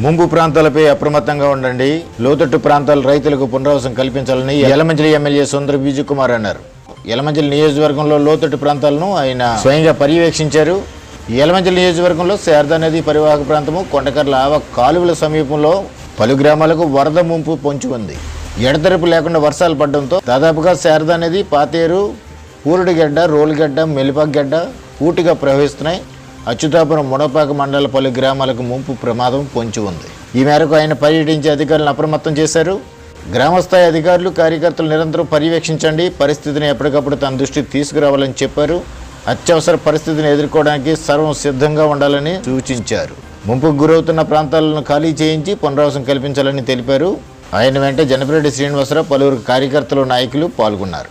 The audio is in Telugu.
ముంపు ప్రాంతాలపై అప్రమత్తంగా ఉండండి. లోతట్టు ప్రాంతాల రైతులకు పునరావాసం కల్పించాలని యలమంచిలి ఎమ్మెల్యే సుందర బీజు కుమార్ అన్నారు. యలమంచిలి నియోజకవర్గంలో లోతట్టు ప్రాంతాలను ఆయన స్వయంగా పర్యవేక్షించారు. యలమంచిలి నియోజకవర్గంలో శారదా నది పరివాహక ప్రాంతము కొండకర్ల ఆవ కాలువల సమీపంలో పలు గ్రామాలకు వరద ముంపు పొంచి ఉంది. ఎడతెరపు లేకుండా వర్షాలు పడడంతో దాదాపుగా శారదా నది పాతేరు పూరుడిగడ్డ రోలుగడ్డ మెలిపాగడ్డ ఊటిగా ప్రవహిస్తున్నాయి. అచ్యుతాపురం ముడపాక మండల పలు గ్రామాలకు ముంపు ప్రమాదం పొంచి ఉంది. ఈ మేరకు ఆయన పర్యటించి అధికారులను అప్రమత్తం చేశారు. గ్రామస్థాయి అధికారులు కార్యకర్తలు నిరంతరం పర్యవేక్షించండి. పరిస్థితిని ఎప్పటికప్పుడు తన దృష్టికి తీసుకురావాలని చెప్పారు. అత్యవసర పరిస్థితిని ఎదుర్కోవడానికి సర్వం సిద్ధంగా ఉండాలని సూచించారు. ముంపుకు గురవుతున్న ప్రాంతాలను ఖాళీ చేయించి పునరావాసం కల్పించాలని తెలిపారు. ఆయన వెంట జనపరెడ్డి శ్రీనివాసరావు పలువురు కార్యకర్తలు నాయకులు పాల్గొన్నారు.